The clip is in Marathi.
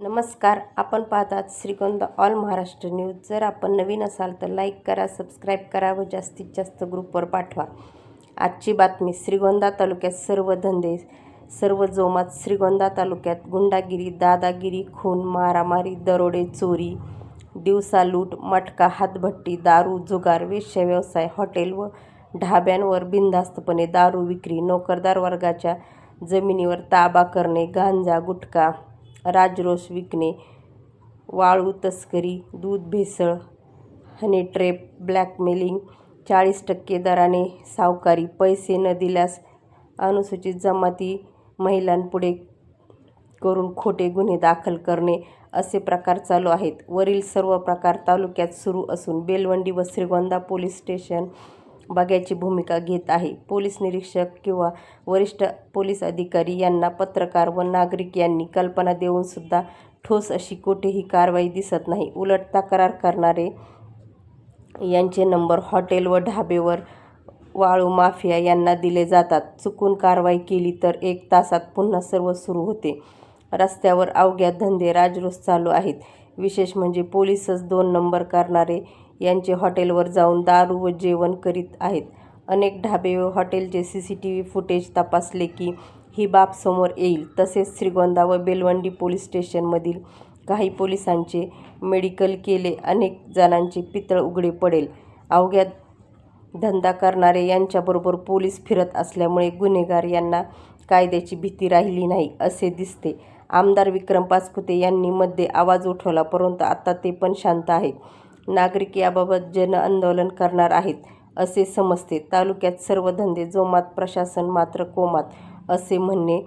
नमस्कार आपण पाहतात श्रीगोंदा ऑल महाराष्ट्र न्यूज. जर आपण नवीन असाल तर लाईक करा सबस्क्राईब करा व जास्तीत जास्त ग्रुपवर पाठवा. आजची बातमी श्रीगोंदा तालुक्यात सर्व धंदे सर्व जोमात श्रीगोंदा तालुक्यात गुंडागिरी दादागिरी खून मारामारी दरोडे चोरी दिवसा लूट मटका हातभट्टी दारू जुगार वेश्या व्यवसाय हॉटेल व ढाब्यांवर बिनधास्तपणे दारू विक्री नोकरदार वर्गाच्या जमिनीवर ताबा करणे गांजा गुटखा राजरोस विकणे वाळू तस्करी दूध भेसळ हनी ट्रेप ब्लॅकमेलिंग चाळीस टक्के दराने सावकारी पैसे न दिल्यास अनुसूचित जमाती महिलांपुढे करून खोटे गुन्हे दाखल करणे असे प्रकार चालू आहेत. वरील सर्व प्रकार तालुक्यात सुरू असून बेलवंडी व श्रीगोंदा पोलीस स्टेशन बघ्याची भूमिका घेत आहे. पोलीस निरीक्षक किंवा वरिष्ठ पोलीस अधिकारी यांना पत्रकार व नागरिक यांनी कल्पना देऊनसुद्धा ठोस अशी कुठेही कारवाई दिसत नाही. उलट तक्रार करणारे यांचे नंबर हॉटेल व ढाबेवर वाळू माफिया यांना दिले जातात. चुकून कारवाई केली तर एक तासात पुन्हा सर्व सुरू होते. रस्त्यावर अवघ्या धंदे राजरोस चालू आहेत. विशेष म्हणजे पोलीसच दोन नंबर करणारे यांचे हॉटेलवर जाऊन दारू व जेवण करीत आहेत. अनेक ढाबे व हॉटेलचे C C T V footage तपासले की ही बाब समोर येईल. तसेच श्रीगोंदा व बेलवंडी पोलीस स्टेशनमधील काही पोलिसांचे मेडिकल केले. अनेक जणांचे पितळ उघडे पडेल. अवघ्या धंदा करणारे यांच्याबरोबर पोलीस फिरत असल्यामुळे गुन्हेगार यांना कायद्याची भीती राहिली नाही असे दिसते. आमदार विक्रम पाचपुते यांनी मध्ये आवाज उठवला परंतु आता ते पण शांत आहेत. नागरिक याबाबत जनआंदोलन करणार आहेत असे समजते. तालुक्यात सर्व धंदे जोमात प्रशासन मात्र कोमात असे म्हणणे